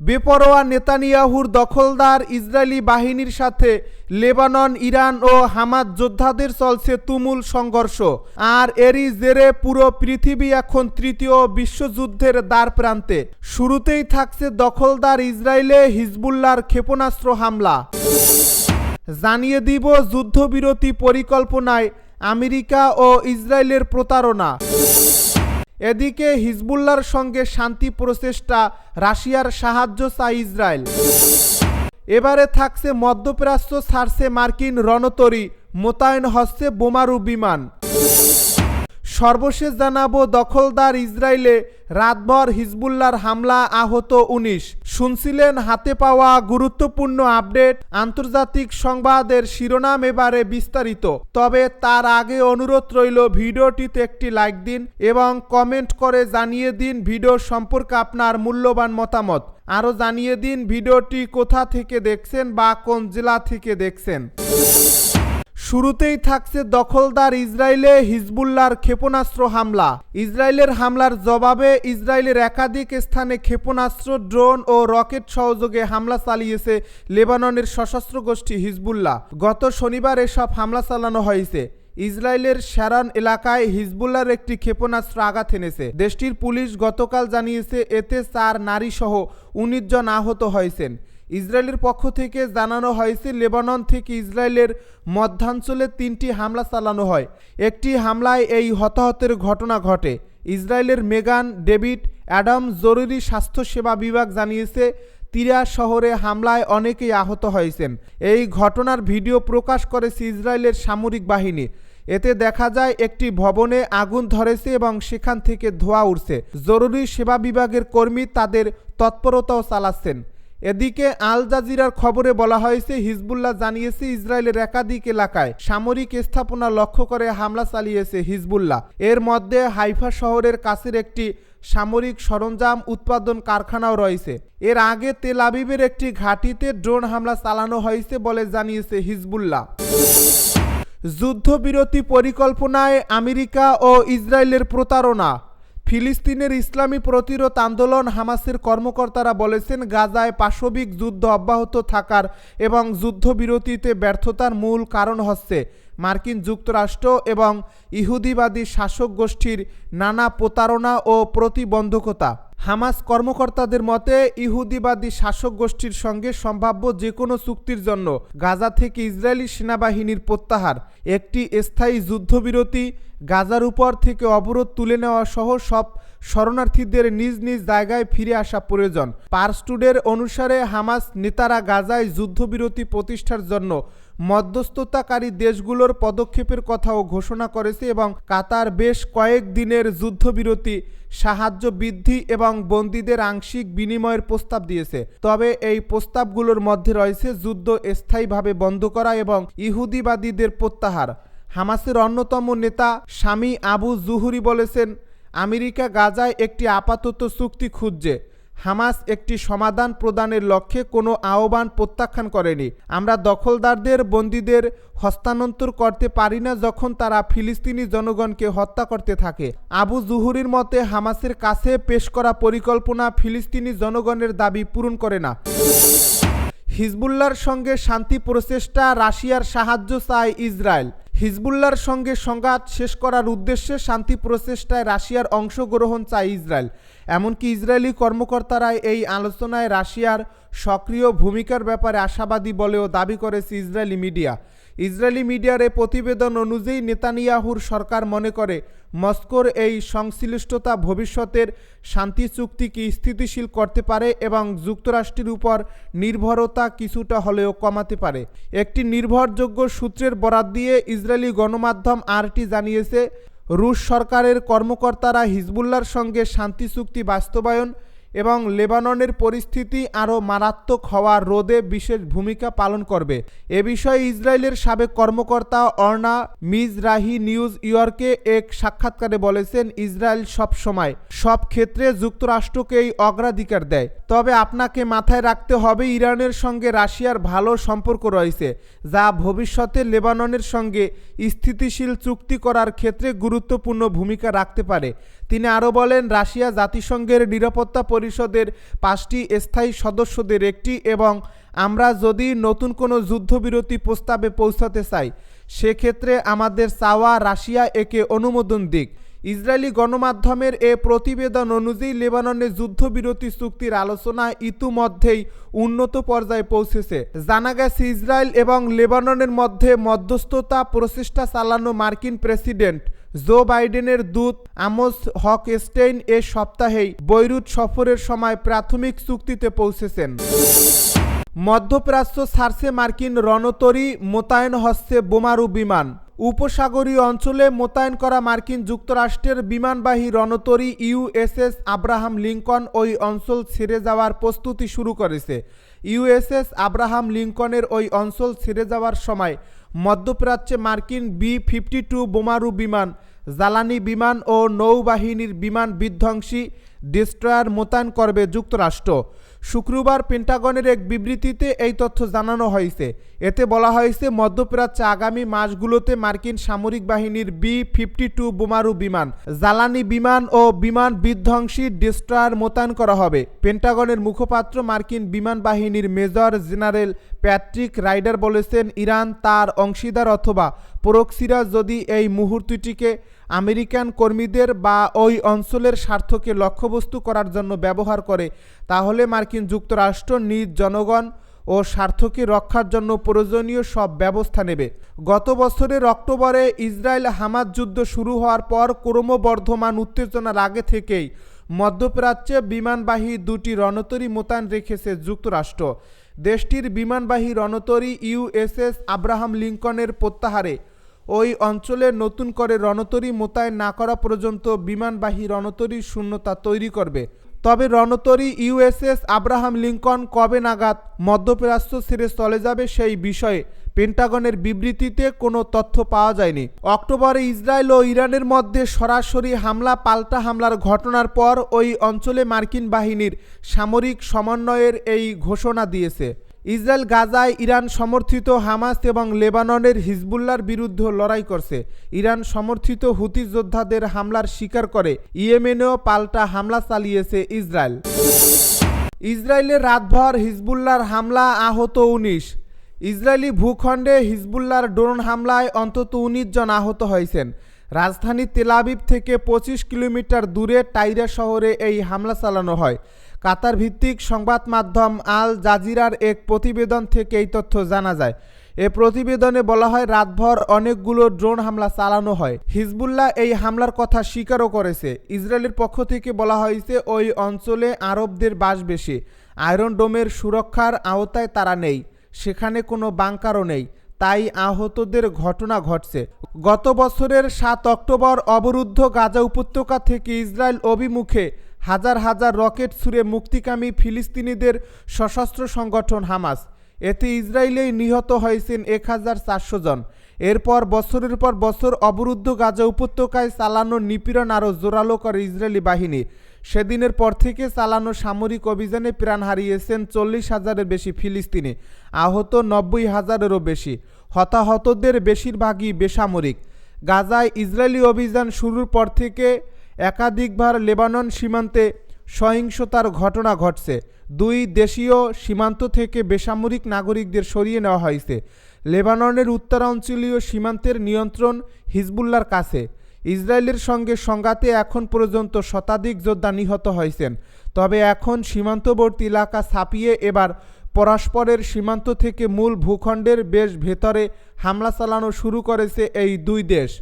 বেপরোয়া নেতানিয়াহুর দখলদার ইসরায়েলি বাহিনীর সাথে লেবানন, ইরান ও হামাদ যোদ্ধাদের চলছে তুমুল সংঘর্ষ। আর এরই জেরে পুরো পৃথিবী এখন তৃতীয় বিশ্বযুদ্ধের দ্বার প্রান্তে শুরুতেই থাকছে দখলদার ইসরায়েলে হিজবুল্লার ক্ষেপণাস্ত্র হামলা। জানিয়ে দিব যুদ্ধবিরতি পরিকল্পনায় আমেরিকা ও ইসরায়েলের প্রতারণা। এদিকে হিজবুল্লার সঙ্গে শান্তি প্রচেষ্টা, রাশিয়ার সাহায্য চায় ইসরায়েল। এবারে থাকছে মধ্যপ্রাচ্য ছাড়ছে মার্কিন রণতরী, মোতায়েন হচ্ছে বোমারু বিমান। সর্বশেষ জানাব দখলদার ইসরায়েলে রাতভর হিজবুল্লার হামলা আহত উনিশ। শুনছিলেন হাতে পাওয়া গুরুত্বপূর্ণ আপডেট, আন্তর্জাতিক সংবাদের শিরোনাম এবারে বিস্তারিত। তবে তার আগে অনুরোধ রইল ভিডিওটিতে একটি লাইক দিন এবং কমেন্ট করে জানিয়ে দিন ভিডিও সম্পর্কে আপনার মূল্যবান মতামত। আরও জানিয়ে দিন ভিডিওটি কোথা থেকে দেখছেন বা কোন জেলা থেকে দেখছেন। শুরুতেই থাকছে দখলদার ইসরায়েলে হিজবুল্লার ক্ষেপণাস্ত্র হামলা। ইসরায়েলের হামলার জবাবে ইসরায়েলের একাধিক স্থানে ক্ষেপণাস্ত্র, ড্রোন ও রকেট সহযোগে হামলা চালিয়েছে লেবাননের সশস্ত্র গোষ্ঠী হিজবুল্লাহ। গত শনিবার এসব হামলা চালানো হয়েছে। ইসরায়েলের শ্যারন এলাকায় হিজবুল্লার একটি ক্ষেপণাস্ত্র আঘাত এনেছে। দেশটির পুলিশ গতকাল জানিয়েছে, এতে চার নারী সহ উনিশ জন আহত হয়েছেন। ইসরায়েলের পক্ষ থেকে জানানো হয়েছে, লেবানন থেকে ইসরায়েলের মধ্যাঞ্চলে তিনটি হামলা চালানো হয়। একটি হামলায় এই হতাহতের ঘটনা ঘটে। ইসরায়েলের মেগান ডেভিড অ্যাডাম জরুরি স্বাস্থ্যসেবা বিভাগ জানিয়েছে তিরা শহরে হামলায় অনেকেই আহত হয়েছেন। এই ঘটনার ভিডিও প্রকাশ করেছে ইসরায়েলের সামরিক বাহিনী। এতে দেখা যায়, একটি ভবনে আগুন ধরেছে এবং সেখান থেকে ধোঁয়া উঠছে জরুরি সেবা বিভাগের কর্মী তাদের তৎপরতাও চালাচ্ছেন। এদিকে আল জাজিরার খবরে বলা হয়েছে, হিজবুল্লাহ জানিয়েছে, ইসরায়েলের একাধিক এলাকায় সামরিক স্থাপনা লক্ষ্য করে হামলা চালিয়েছে হিজবুল্লাহ। এর মধ্যে হাইফা শহরের কাছের একটি সামরিক সরঞ্জাম উৎপাদন কারখানাও রয়েছে। এর আগে তেল আবিবের একটি ঘাঁটিতে ড্রোন হামলা চালানো হয়েছে বলে জানিয়েছে হিজবুল্লাহ। যুদ্ধবিরতি পরিকল্পনায় আমেরিকা ও ইসরায়েলের প্রতারণা। ফিলিস্তিনের ইসলামী প্রতিরোধ আন্দোলন হামাসের কর্মকর্তারা বলেছেন, গাজায় পাশবিক যুদ্ধ অব্যাহত থাকার এবং যুদ্ধবিরতিতে ব্যর্থতার মূল কারণ হচ্ছে মার্কিন যুক্তরাষ্ট্র এবং ইহুদিবাদী শাসক গোষ্ঠীর নানা প্রতারণা ও প্রতিবন্ধকতা। হামাস কর্মকর্তাদের মতে, ইহুদিবাদী শাসক গোষ্ঠীর সঙ্গে সম্ভাব্য যে কোনো চুক্তির জন্য গাজা থেকে ইসরায়েলি সেনাবাহিনীর প্রত্যাহার, একটি স্থায়ী যুদ্ধবিরতি গাজার উপর থেকে অবরোধ তুলে নেওয়া সহ সব শরণার্থীদের নিজ নিজ জায়গায় ফিরে আসা প্রয়োজন। পারস্টুডের অনুসারে, হামাস নেতারা গাজায় যুদ্ধবিরতি প্রতিষ্ঠার জন্য মধ্যস্থতাকারী দেশগুলোর পদক্ষেপের কথাও ঘোষণা করেছে এবং কাতার বেশ কয়েক দিনের যুদ্ধবিরতি, সাহায্য বৃদ্ধি এবং বন্দীদের আংশিক বিনিময়ের প্রস্তাব দিয়েছে। তবে এই প্রস্তাবগুলোর মধ্যে রয়েছে যুদ্ধ স্থায়ীভাবে বন্ধ করা এবং ইহুদিবাদীদের প্রত্যাহার। হামাসের অন্যতম নেতা স্বামী আবু জুহুরি বলেছেন, আমেরিকা গাজায় একটি আপাতত চুক্তি খুঁজছে। হামাস একটি সমাধান প্রদানের লক্ষ্যে কোনো আহ্বান প্রত্যাখ্যান করেনি। আমরা দখলদারদের, বন্দীদের হস্তান্তর করতে পারি না যখন তারা ফিলিস্তিনি জনগণকে হত্যা করতে থাকে। আবু জুহুরির মতে, হামাসের কাছে পেশ করা পরিকল্পনা ফিলিস্তিনি জনগণের দাবি পূরণ করে না। হিজবুল্লার সঙ্গে শান্তি প্রচেষ্টা রাশিয়ার সাহায্য চায় ইসরায়েল। হিজবুল্লার সঙ্গে সংঘাত শেষ করার উদ্দেশ্যে শান্তি প্রচেষ্টায় রাশিয়ার অংশগ্রহণ চায় ইসরায়েল। এমনকি ইসরায়েলি কর্মকর্তারা এই আলোচনায় রাশিয়ার সক্রিয় ভূমিকার ব্যাপারে আশাবাদী বলেও দাবি করেছে ইসরায়েলি মিডিয়া। ইসরায়েলি মিডিয়ার এ প্রতিবেদন অনুযায়ী নেতানিয়াহুর সরকার মনে করে, মস্কোর এই সংশ্লিষ্টতা ভবিষ্যতের শান্তি চুক্তিকে স্থিতিশীল করতে পারে এবং যুক্তরাষ্ট্রের উপর নির্ভরতা কিছুটা হলেও কমাতে পারে? একটি নির্ভরযোগ্য সূত্রের বরাত দিয়ে ইসরায়েলি গণমাধ্যম আরটি জানিয়েছে, রুশ সরকারের কর্মকর্তারা হিজবুল্লার সঙ্গে শান্তি চুক্তি বাস্তবায়ন এবং লেবাননের পরিস্থিতি আরও মারাত্মক হওয়ার রোধে বিশেষ ভূমিকা পালন করবে। এ বিষয়ে ইসরায়েলের সাবেক কর্মকর্তা অর্না মিজরাহি নিউজ ইয়র্কে এক সাক্ষাৎকারে বলেছেন, ইসরায়েল সব সময় সব ক্ষেত্রে যুক্তরাষ্ট্রকেই অগ্রাধিকার দেয়। তবে আপনাকে মাথায় রাখতে হবে, ইরানের সঙ্গে রাশিয়ার ভালো সম্পর্ক রয়েছে, যা ভবিষ্যতে লেবাননের সঙ্গে স্থিতিশীল চুক্তি করার ক্ষেত্রে গুরুত্বপূর্ণ ভূমিকা রাখতে পারে। তিনি আরও বলেন, রাশিয়া জাতিসংঘের নিরাপত্তা পরিষদের পাঁচটি স্থায়ী সদস্যদের একটি এবং আমরা যদি নতুন কোনো যুদ্ধবিরতি প্রস্তাবে পৌঁছাতে চাই, সেক্ষেত্রে আমাদের চাওয়া রাশিয়া একে অনুমোদন দিক। ইসরায়েলি গণমাধ্যমের এ প্রতিবেদন অনুযায়ী লেবাননে যুদ্ধবিরতি চুক্তির আলোচনা ইতিমধ্যেই উন্নত পর্যায়ে পৌঁছেছে। জানা গেছে, ইসরায়েল এবং লেবাননের মধ্যে মধ্যস্থতা প্রচেষ্টা চালানো মার্কিন প্রেসিডেন্ট জো বাইডেনের দূত আমোস হক স্টেইন এ সপ্তাহেই বৈরুত সফরের সময় প্রাথমিক চুক্তিতে পৌঁছেছেন। মধ্যপ্রাচ্য ছাড়ছে মার্কিন রণতরী মোতায়েন হচ্ছে বোমারু বিমান। উপসাগরীয় অঞ্চলে মোতায়েন করা মার্কিন যুক্তরাষ্ট্রের বিমানবাহী রণতরী ইউএসএস আব্রাহাম লিঙ্কন ওই অঞ্চল ছেড়ে যাওয়ার প্রস্তুতি শুরু করেছে। ইউএসএস আব্রাহাম লিঙ্কনের ওই অঞ্চল ছেড়ে যাওয়ার সময় মধ্যপ্রাচ্যে মার্কিন বি ফিফটি টু বোমারু বিমান জ্বালানি বিমান ও নৌবাহিনীর বিমান বিধ্বংসী ডিস্ট্রয়ার মোতায়েন করবে যুক্তরাষ্ট্র। শুক্রবার পেন্টাগনের এক বিবৃতিতে এই তথ্য জানানো হয়েছে। এতে বলা হয়েছে, মধ্যপ্রাচ্যে আগামী মাসগুলোতে মার্কিন সামরিক বাহিনীর বি ফিফটি টু বোমারু বিমান, জ্বালানি বিমান ও বিমান বিধ্বংসী ডিস্ট্রয়ার মোতায়েন করা হবে। পেন্টাগনের মুখপাত্র মার্কিন বিমান বাহিনীর মেজর জেনারেল প্যাট্রিক রাইডার বলেছেন, ইরান তার অংশীদার অথবা প্রক্সিরা যদি এই মুহূর্তটিকে আমেরিকান কর্মীদের বা ওই অঞ্চলের স্বার্থকে লক্ষ্যবস্তু করার জন্য ব্যবহার করে, তাহলে মার্কিন যুক্তরাষ্ট্র নিজ জনগণ ও স্বার্থকে রক্ষার জন্য প্রয়োজনীয় সব ব্যবস্থা নেবে। গত বছরের অক্টোবরে ইসরায়েল হামাজ যুদ্ধ শুরু হওয়ার পর ক্রমবর্ধমান উত্তেজনার আগে থেকেই মধ্যপ্রাচ্যে বিমানবাহী দুটি রণতরী মোতায়েন রেখেছে যুক্তরাষ্ট্র। দেশটির বিমানবাহী রণতরী ইউএসএস আব্রাহাম লিঙ্কনের প্রত্যাহারে ওই অঞ্চলে নতুন করে রণতরী মোতায়েন না করা পর্যন্ত বিমানবাহী রণতরীর শূন্যতা তৈরি করবে। তবে রণতরী ইউএসএস আব্রাহাম লিঙ্কন কবে নাগাদ মধ্যপ্রাচ্য ছেড়ে চলে যাবে সেই বিষয়ে পেন্টাগনের বিবৃতিতে কোনো তথ্য পাওয়া যায়নি। অক্টোবরে ইসরায়েল ও ইরানের মধ্যে সরাসরি হামলা, পাল্টা হামলার ঘটনার পর ওই অঞ্চলে মার্কিন বাহিনীর সামরিক সমন্বয়ের এই ঘোষণা দিয়েছে। ইসরায়েল গাজায় ইরান সমর্থিত হামাস এবং লেবাননের হিজবুল্লার বিরুদ্ধে লড়াই করছে। ইরান সমর্থিত হুতি যোদ্ধাদের হামলার শিকার করে। ইয়েমেনেও পাল্টা হামলা চালিয়েছে ইসরায়েল। ইসরায়েলের রাতভর হিজবুল্লার হামলা আহত উনিশ। ইসরায়েলি ভূখণ্ডে হিজবুল্লার ড্রোন হামলায় অন্তত উনিশ জন আহত হয়েছেন। রাজধানী তেলাবিব থেকে পঁচিশ কিলোমিটার দূরে টাইরা শহরে এই হামলা চালানো হয়। কাতার ভিত্তিক সংবাদ মাধ্যম আল জাজিরার এক প্রতিবেদন থেকে এই তথ্য জানা যায়। এ প্রতিবেদনে বলা হয়, রাতভর অনেকগুলো ড্রোন হামলা চালানো হয়। হিজবুল্লাহ এই হামলার কথা স্বীকারও করেছে। ইসরায়েলের পক্ষ থেকে বলা হয়েছে, ওই অঞ্চলে আরবদের বাস বেশি। আয়রন ডোমের সুরক্ষার আওতায় তারা নেই। সেখানে কোনো বাংকারও নেই। তাই আহতদের ঘটনা ঘটছে। গত বছরের সাত অক্টোবর অবরুদ্ধ গাজা উপত্যকা থেকে ইসরায়েল অভিমুখে হাজার হাজার রকেট ছুড়ে মুক্তিকামী ফিলিস্তিনিদের সশস্ত্র সংগঠন হামাস। এতে ইসরায়েলেই নিহত হয়েছেন এক হাজার চারশো জন। এরপর বছরের পর বছর অবরুদ্ধ গাজা উপত্যকায় চালানো নিপীড়ন আরও জোরালো করে ইসরায়েলি বাহিনী। সেদিনের পর থেকে চালানো সামরিক অভিযানে প্রাণ হারিয়েছেন চল্লিশ হাজারের বেশি ফিলিস্তিনি, আহত নব্বই হাজারেরও বেশি। হতাহতদের বেশিরভাগই বেসামরিক। গাজায় ইসরায়েলি অভিযান শুরুর পর থেকে একাধিকবার লেবানন সীমান্তে সহিংসতার ঘটনা ঘটছে। দুই দেশীয় সীমান্ত থেকে বেসামরিক নাগরিকদের সরিয়ে নেওয়া হয়েছে। লেবাননের উত্তরাঞ্চলীয় সীমান্তের নিয়ন্ত্রণ হিজবুল্লার কাছে। ইসরায়েলের সঙ্গে সংঘাতে এখন পর্যন্ত শতাধিক যোদ্ধা নিহত হয়েছেন। তবে এখন সীমান্তবর্তী এলাকা ছাপিয়ে এবার পরস্পরের সীমান্ত থেকে মূল ভূখণ্ডের বেশ ভেতরে হামলা চালানো শুরু করেছে এই দুই দেশ।